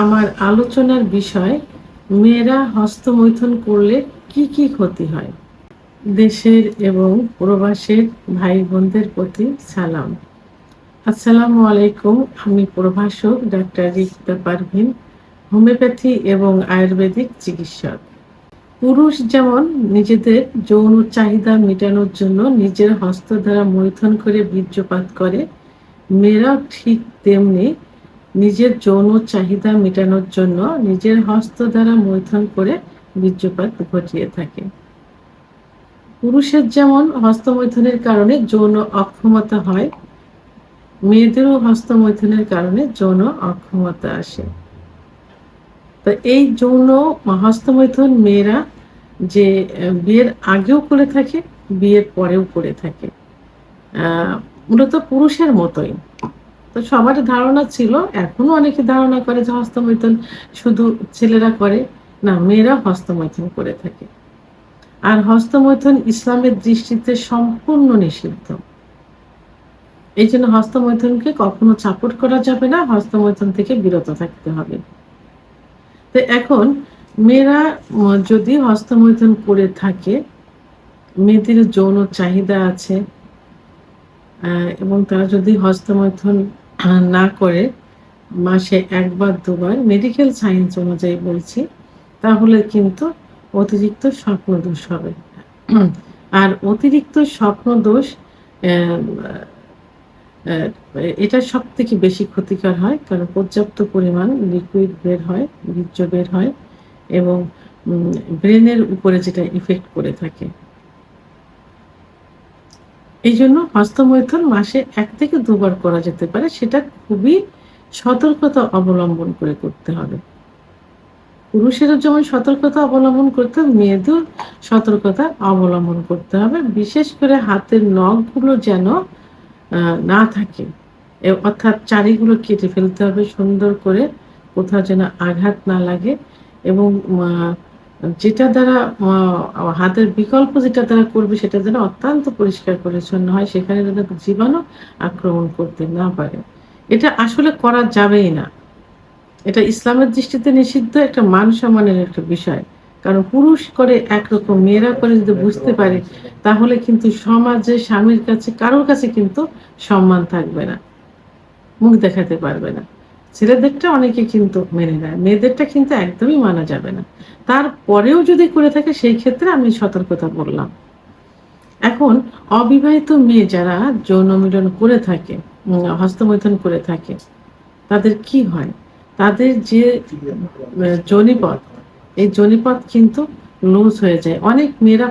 আমার আলোচনার বিষয়, মেয়েরা হস্তমৈথুন করলে কি কি ক্ষতি হয়? দেশের এবং প্রবাসের ভাই বোনদের প্রতি সালাম। আসসালামু আলাইকুম, আমি প্রভাষক ডাক্তার রিক্তা পারভিন, হোমিওপ্যাথি এবং আয়ুর্বেদিক চিকিৎসক। পুরুষ যেমন নিজেদের যৌন চাহিদা মেটানোর জন্য নিজের হস্ত দ্বারা মৈথন করে বীর্যপাত করে, মেয়েরাও ঠিক তেমনি নিজের যৌন চাহিদা মেটানোর জন্য নিজের হস্ত দ্বারা মৈথুন করে বীর্যপাত ঘটিয়ে থাকে। পুরুষের যেমন হস্তমৈথুনের কারণে যৌন অক্ষমতা হয়, মেয়েদেরও হস্তমৈথুনের কারণে যৌন অক্ষমতা আসে। তো এই যৌন হস্তমৈথুন মেয়েরা যে বিয়ের আগেও করে থাকে, বিয়ের পরেও করে থাকে। মূলত পুরুষের মতোই। তো সবার ধারণা ছিল, এখনও অনেকে ধারণা করে যে হস্তমৈথুন শুধু ছেলেরা করে না, মেয়েরা হস্তমৈথুন করে থাকে। আর হস্তমৈথুন ইসলামের দৃষ্টিতে সম্পূর্ণ নিষিদ্ধ। এই জন্য হস্তমৈথুনকে কখনো চাপট করা যাবে না, হস্তমৈথুন থেকে বিরত থাকতে হবে। তো এখন মেয়েরা যদি হস্তমৈথুন করে থাকে, মেয়েদের যৌন চাহিদা আছে এবং তারা যদি হস্তমৈথুন না করে মাসে একবার, দুবার মেডিকেল সায়েন্স অনুযায়ী বলছি, তাহলে কিন্তু অতিরিক্ত স্বপ্ন দোষ হবে। আর অতিরিক্ত স্বপ্ন দোষ এটা সব থেকে বেশি ক্ষতিকর হয়, কারণ পর্যাপ্ত পরিমাণ লিকুইড বের হয়, বীর্য বের হয় এবং ব্রেনের উপরে যেটা ইফেক্ট করে থাকে। এই জন্য হস্তমৈথুন মাসে এক থেকে দুবার করা যেতে পারে, সেটা খুবই সতর্কতা অবলম্বন করে করতে হবে। পুরুষেরা যেমন সতর্কতা অবলম্বন করতে হবে, মেয়েদের সতর্কতা অবলম্বন করতে হবে। বিশেষ করে হাতের নখগুলো যেন না থাকে অর্থাৎ চারিগুলো কেটে ফেলতে হবে সুন্দর করে, কোথাও যেন আঘাত না লাগে এবং যেটা দ্বারা হাতের বিকল্প যেটা দ্বারা করবে সেটা যেন অত্যন্ত পরিষ্কার পরিচ্ছন্ন হয়, সেখানে যেন জীবাণু আক্রমণ করতে না পারে। এটা আসলে করা যাবেই না। এটা ইসলামের দৃষ্টিতে নিষিদ্ধ একটা মান সম্মানের একটা বিষয়। কারণ পুরুষ করে একরকম, মেয়েরা করে যদি বুঝতে পারে, তাহলে কিন্তু সমাজে স্বামীর কাছে, কারোর কাছে কিন্তু সম্মান থাকবে না, মুখ দেখাতে পারবে না। ছেলেদেরটা অনেকে কিন্তু মেনে নেয়। মেয়েদেরটা কিন্তু একদমই মানা যাবে না। তারপরেও যদি করে থাকে, সেই ক্ষেত্রে আমি সতর্কতা বললাম। এখন অবিবাহিত মেয়ে যারা যৌন মিলন করে থাকে হস্তমৈথন করে থাকে, তাদের কি হয়? তাদের যে জনিপথ, এই জনিপথ কিন্তু লুজ হয়ে যায়। অনেক মেয়েরা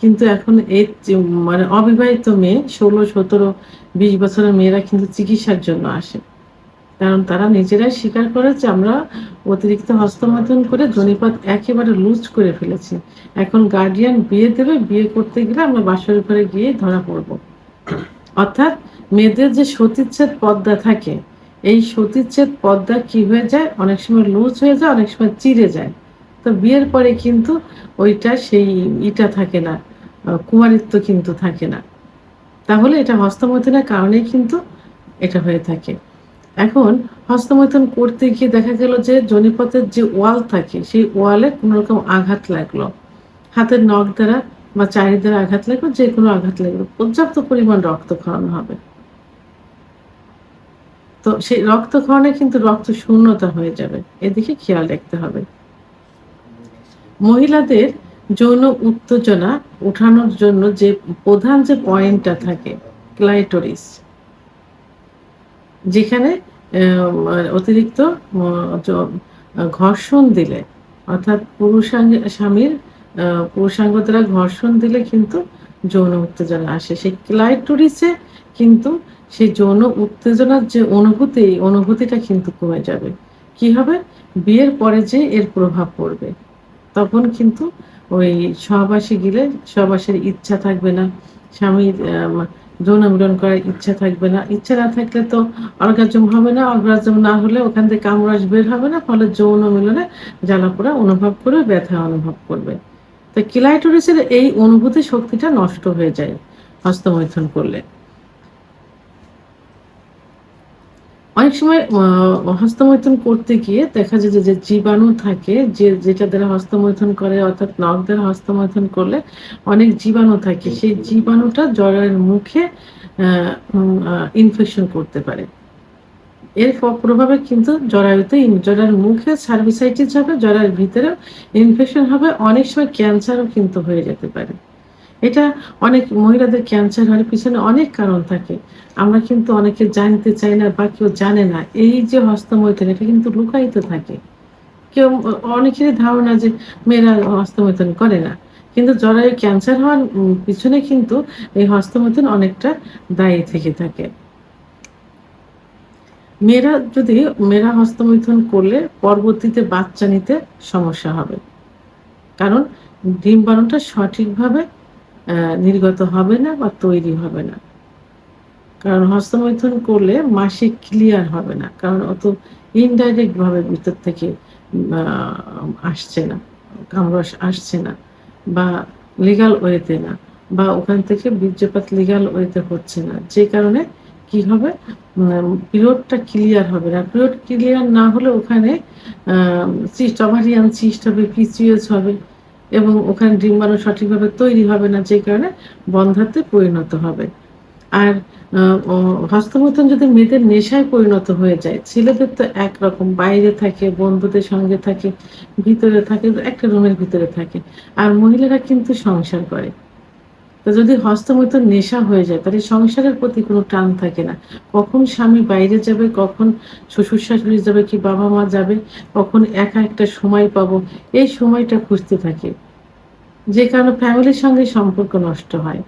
কিন্তু এখন এই মানে অবিবাহিত মেয়ে, ষোলো, সতেরো, বিশ বছরের মেয়েরা কিন্তু চিকিৎসার জন্য আসে। কারণ তারা নিজেরাই স্বীকার করে যে আমরা অতিরিক্ত হস্তমৈথুন করে জনিপাত একেবারে লুজ করে ফেলেছি। এখন গার্ডিয়ান বিয়ে দেবে, বিয়ে করতে গেলে আমরা বাসর ঘরে গিয়ে ধরা পড়ব। অর্থাৎ মেয়েদের যে সতীচ্ছেদ পদ্মা থাকে, এই সতীচ্ছেদ পদ্মা কি হয়ে যায়? অনেক সময় লুজ হয়ে যায়, অনেক সময় চিরে যায়। তো বিয়ের পরে কিন্তু ওইটা সেই ইটা থাকে না কুমারিত্ব কিন্তু থাকে না। তাহলে এটা হস্তমৈথুনের কারণেই কিন্তু এটা হয়ে থাকে। এখন হস্তমৈথুন করতে গিয়ে দেখা গেল যে জনিপথের যে ওয়াল থাকে, সেই ওয়ালে কোনো রকম আঘাত লাগল। হাতের নখ দ্বারা বা চারি দ্বারা আঘাত লাগল, যে কোনো আঘাত লাগল। পর্যাপ্ত পরিমাণ রক্তক্ষরণ হবে। তো সেই রক্তক্ষরণে কিন্তু রক্ত শূন্যতা হয়ে যাবে। এদিকে খেয়াল রাখতে হবে। মহিলাদের যৌন উত্তেজনা উঠানোর জন্য যে প্রধান যে পয়েন্টটা থাকে, ক্লাইটোরিস যেখানে অতিরিক্ত ঘর্ষণ দিলে, অর্থাৎ পুরুষাঙ্গ, স্বামীর পুরুষাঙ্গ দ্বারা ঘর্ষণ দিলে কিন্তু যৌন উত্তেজনা আসে। সেই ক্লাইটোরিসে কিন্তু সেই যৌন উত্তেজনার যে অনুভূতি অনুভূতিটা কিন্তু কমে যাবে। কি হবে? বিয়ের পরে যে এর প্রভাব পড়বে। তখন কিন্তু ওই সহবাসী গেলে সহবাসের ইচ্ছা থাকবে না। স্বামীর যৌন মিলন করার ইচ্ছা থাকবে না। ইচ্ছা না থাকলে তো অর্গাজম হবে না, অর্গাজম না হলে ওখান থেকে কামরাজ বের হবে না, ফলে যৌন মিলনে জ্বালাপোড়া অনুভব করবে ব্যথা অনুভব করবে। তো ক্লাইটোরিসের এই অনুভূতি শক্তিটা নষ্ট হয়ে যায়, হস্তমৈথুন করলে। অনেক সময় হস্তমৈথুন করতে গিয়ে দেখা যায় যে জীবাণু থাকে, যে, যেটা দ্বারা হস্তমৈথুন করে, অর্থাৎ নখ দ্বারা হস্তমৈথুন করলে অনেক জীবাণু থাকে। সেই জীবাণুটা জরায়ের মুখে ইনফেকশন করতে পারে। এর প্রভাবে কিন্তু জরায়ুতে জরার মুখে সার্ভিসাইটিস হবে জরার ভিতরে ইনফেকশন হবে, অনেক সময় ক্যান্সারও কিন্তু হয়ে যেতে পারে। এটা অনেক মহিলাদের ক্যান্সার হওয়ার পিছনে অনেক কারণ থাকে। আমরা কিন্তু অনেকে জানতে চাই না বা কেউ জানে না, এই যে হস্তমৈথন, এটা কিন্তু লুকায়িত থাকে। কেউ, অনেকেরই ধারণা যে মেয়েরা হস্তমৈথন করে না। কিন্তু জরায়ু ক্যান্সার হওয়ার পিছনে কিন্তু এই হস্তমৈথন অনেকটা দায়ী থেকে থাকে। মেয়েরা যদি, মেয়েরা হস্তমৈথন করলে পরবর্তীতে বাচ্চা নিতে সমস্যা হবে। কারণ ডিম্বাণুটা সঠিকভাবে নির্গত হবে না বা তৈরি হবে না। কারণ হস্তমৈথুন করলে মাসিক ক্লিয়ার হবে না। কারণ অত ইনডাইরেক্ট ভাবে ভিতর থেকে আসছে না, কামরস আসছে না বা লিগাল ওয়েতে না বা ওখান থেকে বীর্যপাত লিগাল ওয়েতে হচ্ছে না। যে কারণে কি হবে? পিরিয়ডটা ক্লিয়ার হবে না। পিরিয়ড ক্লিয়ার না হলে ওখানে সিস্ট ওভারিয়ান সিস্ট হবে, পিসিএস হবে। এবং ওখানে ডিম্বাণু সঠিকভাবে তৈরি হবে না, যে কারণে বন্ধাতে পরিণত হবে। আর হস্তমৈথুন যদি মেয়েদের নেশায় পরিণত হয়ে যায়, ছেলেদের তো একরকম বাইরে থাকে, বন্ধুদের সঙ্গে থাকে, ভিতরে থাকে, একটা রুমের ভিতরে থাকে, আর মহিলারা কিন্তু সংসার করে। তো যদি হস্তমৈথুন নেশা হয়ে যায়, তাহলে সংসারের প্রতি কোনো টান থাকে না। কখন স্বামী বাইরে যাবে, কখন শ্বশুর শাশুড়ি যাবে কি বাবা মা যাবে, কখন একা একটা সময় পাবো, এই সময়টা খুঁজতে থাকে। যে কারণে ফ্যামিলির সঙ্গে সম্পর্ক নষ্ট হয়।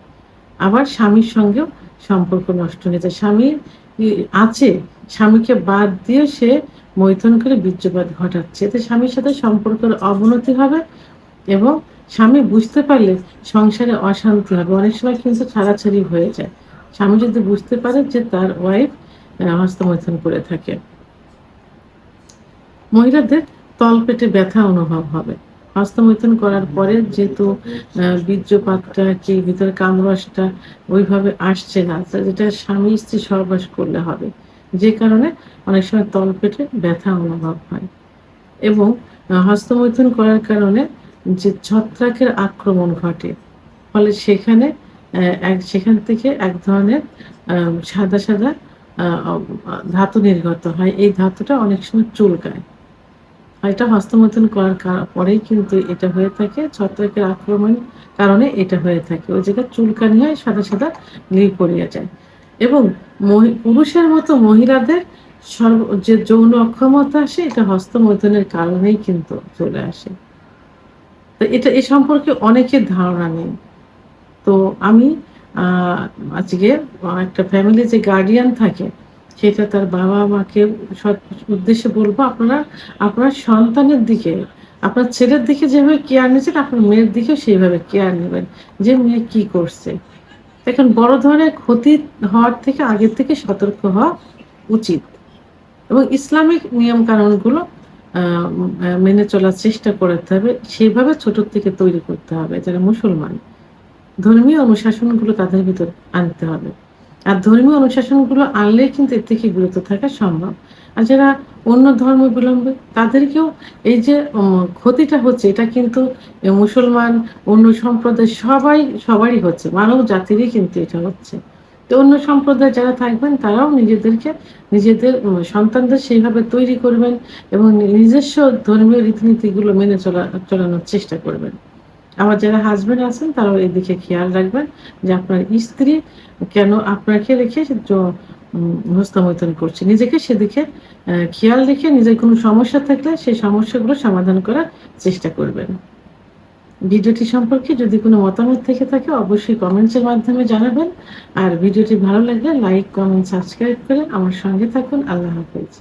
আবার স্বামীর সঙ্গেও সম্পর্ক নষ্ট হয়ে যায়। স্বামী আছে, স্বামীকে বাদ দিয়ে সে মৈথন করে বীর্যপাত ঘটাচ্ছে। এতে স্বামীর সাথে সম্পর্কের অবনতি হবে এবং স্বামী বুঝতে পারলে সংসারে অশান্তি হবে। অনেক সময় কিন্তু ছাড়াছাড়ি হয়ে যায়। স্বামী যদি বুঝতে পারে যে তার ওয়াইফ হস্তমৈথন করে থাকে। মহিলাদের তলপেটে ব্যথা অনুভব হবে। হস্তমৈথুন করার পরে যেহেতু বীর্যপাতটা কি ভিতরে কামরসটা ওইভাবে আসছে না যেটা স্বামী স্ত্রী সহবাস করলে হবে। যে কারণে অনেক সময় তলপেটে ব্যথা অনুভব হয়। এবং হস্তমৈথুন করার কারণে যে ছত্রাকের আক্রমণ ঘটে, ফলে সেখানে এক, সেখান থেকে এক ধরনের সাদা সাদা ধাতু নির্গত হয়। এই ধাতুটা অনেক সময় চুলকায়। এটা হস্তমৈথুন করার পরেই কিন্তু এটা হয়ে থাকে, ছত্রাকের আক্রমণ কারণে এটা হয়ে থাকে। ওই জায়গায় চুলকানি হয়, সাদা সাদা নীল পড়িয়া যায়। এবং পুরুষের মতো মহিলাদের সর্ব, যে যৌন অক্ষমতা আসে, এটা হস্তমৈথুনের কারণেই কিন্তু চলে আসে। তো এটা, এ সম্পর্কে অনেকের ধারণা নেই। তো আমি আজকে একটা ফ্যামিলি যে গার্ডিয়ান থাকে সেটা তার বাবা মাকে উদ্দেশ্যে বলব, আপনারা আপনার সন্তানের দিকে, আপনার ছেলের দিকে যেভাবে কেয়ার নিয়েছেন, আপনার মেয়ের দিকেও সেইভাবে কেয়ার নেবেন। যে মেয়ে কি করছে? এখন বড় ধরনের ক্ষতি হওয়ার থেকে আগের থেকে সতর্ক হওয়া উচিত। এবং ইসলামিক নিয়ম কানুনগুলো মেনে চলার চেষ্টা করতে হবে, সেভাবে ছোট থেকে তৈরি করতে হবে, যারা মুসলমান। ধর্মীয় অনুশাসনগুলো তাদের ভিতর আনতে হবে। আর ধর্মীয় অনুশাসনগুলো আনলেই কিন্তু এর থেকে বিরত থাকা সম্ভব। আর যারা অন্য ধর্মাবলম্বী তাদেরকেও এই যে ক্ষতিটা হচ্ছে, এটা কিন্তু মুসলমান, অন্য সম্প্রদায় সবাই, সবারই হচ্ছে, মানব জাতিরই কিন্তু এটা হচ্ছে। তো অন্য সম্প্রদায় যারা থাকবেন, তারাও নিজেদেরকে, নিজেদের সন্তানদের সেইভাবে তৈরি করবেন এবং নিজস্ব ধর্মীয় রীতিনীতিগুলো মেনে চলা, চলানোর চেষ্টা করবেন। আবার যারা হাজব্যান্ড আছেন, তারাও এদিকে খেয়াল রাখবেন যে আপনার স্ত্রী কেন আপনাকে রেখে হস্তমৈথন করছে। নিজেকে সেদিকে খেয়াল রেখে নিজের কোনো সমস্যা থাকলে সেই সমস্যাগুলো সমাধান করার চেষ্টা করবেন। ভিডিওটি সম্পর্কে যদি কোনো মতামত থেকে থাকে, অবশ্যই কমেন্টসের মাধ্যমে জানাবেন। আর ভিডিওটি ভালো লাগলে লাইক, কমেন্ট, সাবস্ক্রাইব করে আমার সঙ্গে থাকুন। আল্লাহ হাফিজ।